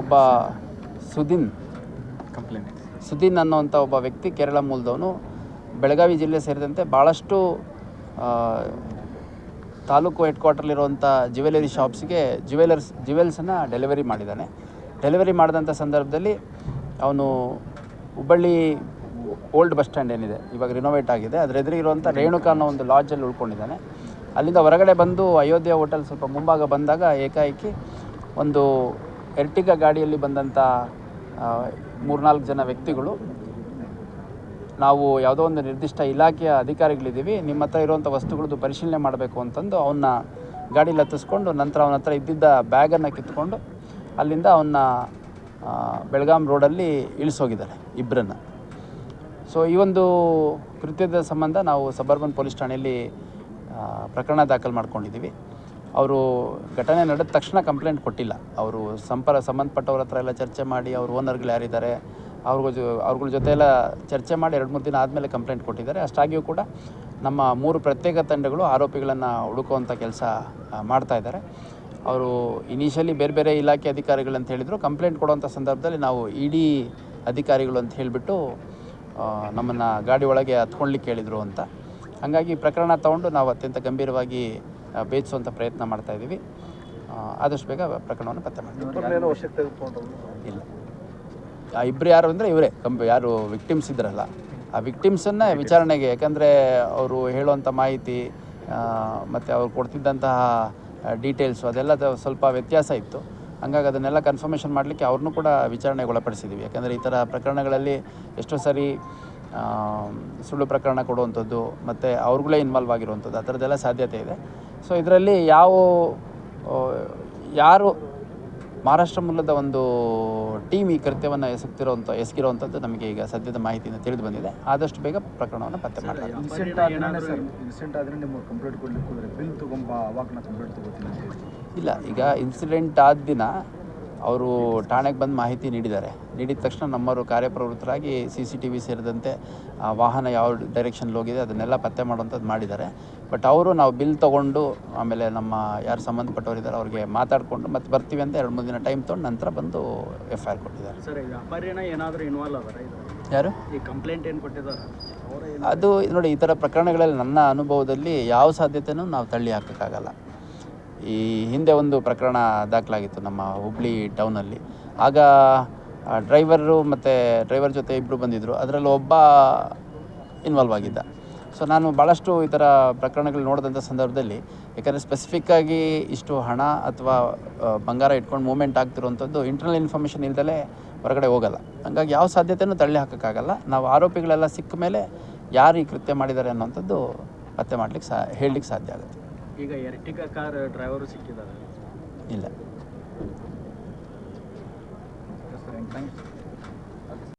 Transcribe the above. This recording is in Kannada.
ಒಬ್ಬ ಸುದಿನ್. ಕಂಪ್ಲೇಂಟ್ ಸುದೀನ್ ಅನ್ನೋವಂಥ ಒಬ್ಬ ವ್ಯಕ್ತಿ ಕೇರಳ ಮೂಲದವನು. ಬೆಳಗಾವಿ ಜಿಲ್ಲೆ ಸೇರಿದಂತೆ ಭಾಳಷ್ಟು ತಾಲೂಕು ಹೆಡ್ ಕ್ವಾರ್ಟರ್ಲಿರುವಂಥ ಜ್ಯುವೆಲರಿ ಶಾಪ್ಸ್ಗೆ ಜ್ಯುವೆಲರ್ಸ್ ಜ್ಯುವೆಲ್ಸನ್ನು ಡೆಲಿವರಿ ಮಾಡಿದ್ದಾನೆ. ಡೆಲಿವರಿ ಮಾಡಿದಂಥ ಸಂದರ್ಭದಲ್ಲಿ ಅವನು ಹುಬ್ಬಳ್ಳಿ ಓಲ್ಡ್ ಬಸ್ ಸ್ಟ್ಯಾಂಡ್ ಏನಿದೆ ಇವಾಗ ರಿನೋವೇಟ್ ಆಗಿದೆ. ಅದರ ಎದುರಿಗಿರುವಂಥ ರೇಣುಕಾ ಅನ್ನೋ ಒಂದು ಲಾಡ್ಜಲ್ಲಿ ಉಳ್ಕೊಂಡಿದ್ದಾನೆ. ಅಲ್ಲಿಂದ ಹೊರಗಡೆ ಬಂದು ಅಯೋಧ್ಯೆ ಹೋಟೆಲ್ ಸ್ವಲ್ಪ ಮುಂಭಾಗ ಬಂದಾಗ ಏಕಾಏಕಿ ಒಂದು ಎರ್ಟಿಗ ಗಾಡಿಯಲ್ಲಿ ಬಂದಂಥ ಮೂರ್ನಾಲ್ಕು ಜನ ವ್ಯಕ್ತಿಗಳು, ನಾವು ಯಾವುದೋ ಒಂದು ನಿರ್ದಿಷ್ಟ ಇಲಾಖೆಯ ಅಧಿಕಾರಿಗಳಿದ್ದೀವಿ, ನಿಮ್ಮ ಹತ್ರ ಇರುವಂಥ ವಸ್ತುಗಳದ್ದು ಪರಿಶೀಲನೆ ಮಾಡಬೇಕು ಅಂತಂದು ಅವನ್ನ ಗಾಡೀಲಿ ಹತ್ತಿಸ್ಕೊಂಡು ನಂತರ ಅವನ ಹತ್ರ ಇದ್ದಿದ್ದ ಬ್ಯಾಗನ್ನು ಕಿತ್ಕೊಂಡು ಅಲ್ಲಿಂದ ಅವನ್ನ ಬೆಳಗಾಂ ರೋಡಲ್ಲಿ ಇಳಿಸೋಗಿದ್ದಾರೆ ಇಬ್ಬರನ್ನು ಸೊ ಈ ಒಂದು ಕೃತ್ಯದ ಸಂಬಂಧ ನಾವು ಸಬರ್ಬನ್ ಪೊಲೀಸ್ ಠಾಣೆಯಲ್ಲಿ ಪ್ರಕರಣ ದಾಖಲು ಮಾಡ್ಕೊಂಡಿದ್ದೀವಿ. ಅವರು ಘಟನೆ ನಡೆದ ತಕ್ಷಣ ಕಂಪ್ಲೇಂಟ್ ಕೊಟ್ಟಿಲ್ಲ. ಅವರು ಸಂಪರ ಸಂಬಂಧಪಟ್ಟವ್ರ ಹತ್ರ ಎಲ್ಲ ಚರ್ಚೆ ಮಾಡಿ ಅವ್ರ ಓನರ್ಗಳು ಯಾರಿದ್ದಾರೆ, ಅವ್ರಿಗೂ ಜೊ, ಅವ್ರಗಳ ಜೊತೆ ಎಲ್ಲ ಚರ್ಚೆ ಮಾಡಿ ಎರಡು, ಮೂರು ದಿನ ಆದಮೇಲೆ ಕಂಪ್ಲೇಂಟ್ ಕೊಟ್ಟಿದ್ದಾರೆ. ಅಷ್ಟಾಗಿಯೂ ಕೂಡ ನಮ್ಮ ಮೂರು ಪ್ರತ್ಯೇಕ ತಂಡಗಳು ಆರೋಪಿಗಳನ್ನು ಹುಡುಕುವಂಥ ಕೆಲಸ ಮಾಡ್ತಾ ಇದ್ದಾರೆ. ಅವರು ಇನಿಷಿಯಲಿ ಬೇರೆ ಬೇರೆ ಇಲಾಖೆ ಅಧಿಕಾರಿಗಳು ಅಂತ ಹೇಳಿದರು. ಕಂಪ್ಲೇಂಟ್ ಕೊಡುವಂಥ ಸಂದರ್ಭದಲ್ಲಿ ನಾವು ಇಡಿ ಅಧಿಕಾರಿಗಳು ಅಂತ ಹೇಳಿಬಿಟ್ಟು ನಮ್ಮನ್ನು ಗಾಡಿ ಒಳಗೆ ಹತ್ಕೊಳ್ಲಿಕ್ಕೆ ಹೇಳಿದರು ಅಂತ. ಹಾಗಾಗಿ ಪ್ರಕರಣ ತಗೊಂಡು ನಾವು ಅತ್ಯಂತ ಗಂಭೀರವಾಗಿ ಆ, ಭೇದಿಸುವಂಥ ಪ್ರಯತ್ನ ಮಾಡ್ತಾ ಇದ್ದೀವಿ. ಆದಷ್ಟು ಬೇಗ ಪ್ರಕರಣವನ್ನು ಪತ್ತೆ ಮಾಡ್ತೀವಿ. ಇಲ್ಲ. ಆ ಇಬ್ಬರು ಯಾರು ಅಂದರೆ ಇವರೇ. ಕಂಪ್ ಯಾರು ವಿಕ್ಟಿಮ್ಸ್ ಇದ್ರಲ್ಲ. ಆ ವಿಕ್ಟಿಮ್ಸನ್ನು ವಿಚಾರಣೆಗೆ ಯಾಕಂದರೆ ಅವರು ಹೇಳುವಂಥ ಮಾಹಿತಿ ಮತ್ತು ಅವ್ರು ಕೊಡ್ತಿದ್ದಂತಹ ಡೀಟೇಲ್ಸು ಅದೆಲ್ಲ ಸ್ವಲ್ಪ ವ್ಯತ್ಯಾಸ ಇತ್ತು. ಹಂಗಾಗಿ ಅದನ್ನೆಲ್ಲ ಕನ್ಫರ್ಮೇಷನ್ ಮಾಡಲಿಕ್ಕೆ ಅವ್ರನ್ನೂ ಕೂಡ ವಿಚಾರಣೆಗೆ ಒಳಪಡಿಸಿದ್ದೀವಿ ಯಾಕಂದರೆ ಈ ಥರ ಪ್ರಕರಣಗಳಲ್ಲಿ ಎಷ್ಟೋ ಸರಿ ಸುಳ್ಳು ಪ್ರಕರಣ ಕೊಡುವಂಥದ್ದು ಮತ್ತು ಅವ್ರುಗಳೇ ಇನ್ವಾಲ್ವ್ ಆಗಿರುವಂಥದ್ದು ಆ ಥರದ್ದೆಲ್ಲ ಸಾಧ್ಯತೆ ಇದೆ. ಸೊ ಇದರಲ್ಲಿ ಯಾವ ಯಾರು ಮಹಾರಾಷ್ಟ್ರ ಮೂಲದ ಒಂದು ಟೀಮ್ ಈ ಕೃತ್ಯವನ್ನು ಎಸಗ್ತಿರೋಂಥ ಎಸಗಿರೋವಂಥದ್ದು ನಮಗೆ ಈಗ ಸದ್ಯದ ಮಾಹಿತಿಯಿಂದ ತಿಳಿದು ಬಂದಿದೆ. ಆದಷ್ಟು ಬೇಗ ಪ್ರಕರಣವನ್ನು ಪತ್ತೆ ಮಾಡಲಾಗಿದೆ ಇನ್ಸಿಡೆಂಟ್ ಆದ್ಮೇಲೆ ಸರ್. ಇನ್ಸಿಡೆಂಟ್ ಆದ್ರೆ ನೀವು ಕಂಪ್ಲೇಂಟ್ ಕೊಡ್ಲಿಕ್ಕೆ ಹೋದ್ರೆ ಬಿಲ್ ತಗೊಂಬ ಅವಾಗ ನಾ ಕಂಪ್ಲೇಂಟ್ ತಗೋತೀನಿ ಇಲ್ಲ ಈಗ ಇನ್ಸಿಡೆಂಟ್ ಆದ ದಿನ ಅವರು ಠಾಣೆಗೆ ಬಂದು ಮಾಹಿತಿ ನೀಡಿದ್ದಾರೆ. ನೀಡಿದ ತಕ್ಷಣ ನಮ್ಮವರು ಕಾರ್ಯಪ್ರವೃತ್ತರಾಗಿ ಸಿ ಸಿ ಟಿ ವಿ ಸೇರಿದಂತೆ ಆ ವಾಹನ ಯಾವ ಡೈರೆಕ್ಷನ್ಲಿ ಹೋಗಿದೆ ಅದನ್ನೆಲ್ಲ ಪತ್ತೆ ಮಾಡುವಂಥದ್ದು ಮಾಡಿದ್ದಾರೆ. ಬಟ್ ಅವರು ನಾವು ಬಿಲ್ ತೊಗೊಂಡು ಆಮೇಲೆ ನಮ್ಮ ಯಾರು ಸಂಬಂಧಪಟ್ಟವರಿದ್ದಾರೆ ಅವ್ರಿಗೆ ಮಾತಾಡಿಕೊಂಡು ಮತ್ತೆ ಬರ್ತೀವಿ ಅಂತ ಎರಡು ಮೂರು ದಿನ ಟೈಮ್ ತೊಗೊಂಡು ನಂತರ ಬಂದು ಎಫ್ ಐ ಆರ್ ಕೊಟ್ಟಿದ್ದಾರೆ. ಯಾರು? ಕಂಪ್ಲೇಂಟ್ ಏನು ಕೊಟ್ಟಿದ್ದಾರೆ? ಅದು ನೋಡಿ ಈ ಥರ ಪ್ರಕರಣಗಳಲ್ಲಿ ನನ್ನ ಅನುಭವದಲ್ಲಿ ಯಾವ ಸಾಧ್ಯತೆಯೂ ನಾವು ತಳ್ಳಿ ಹಾಕೋಕ್ಕಾಗಲ್ಲ. ಈ ಹಿಂದೆ ಒಂದು ಪ್ರಕರಣ ದಾಖಲಾಗಿತ್ತು ನಮ್ಮ ಹುಬ್ಳಿ ಟೌನಲ್ಲಿ. ಆಗ ಡ್ರೈವರು ಮತ್ತು ಡ್ರೈವರ್ ಜೊತೆ ಇಬ್ಬರು ಬಂದಿದ್ದರು ಅದರಲ್ಲಿ ಒಬ್ಬ ಇನ್ವಾಲ್ವ್ ಆಗಿದ್ದ. ಸೊ ನಾನು ಭಾಳಷ್ಟು ಈ ಥರ ಪ್ರಕರಣಗಳು ನೋಡಿದಂಥ ಸಂದರ್ಭದಲ್ಲಿ, ಯಾಕಂದರೆ ಸ್ಪೆಸಿಫಿಕ್ಕಾಗಿ ಇಷ್ಟು ಹಣ ಅಥವಾ ಬಂಗಾರ ಇಟ್ಕೊಂಡು ಮೂಮೆಂಟ್ ಆಗ್ತಿರುವಂಥದ್ದು ಇಂಟರ್ನಲ್ ಇನ್ಫಾರ್ಮೇಷನ್ ಇಲ್ದಲೇ ಹೊರಗಡೆ ಹೋಗಲ್ಲ. ಹಂಗಾಗಿ ಯಾವ ಸಾಧ್ಯತೆಯೂ ತಳ್ಳಿ ಹಾಕೋಕ್ಕಾಗಲ್ಲ. ನಾವು ಆರೋಪಿಗಳೆಲ್ಲ ಸಿಕ್ಕ ಮೇಲೆ ಯಾರು ಈ ಕೃತ್ಯ ಮಾಡಿದ್ದಾರೆ ಅನ್ನೋಂಥದ್ದು ಪತ್ತೆ ಮಾಡ್ಲಿಕ್ಕೆ ಸಾ, ಹೇಳಲಿಕ್ಕೆ ಸಾಧ್ಯ ಆಗುತ್ತೆ. ಈಗ ಎರ್ಟಿಗಾ ಕಾರ್ ಡ್ರೈವರು ಸಿಕ್ಕಿದ್ದಾರೆ. ಇಲ್ಲ.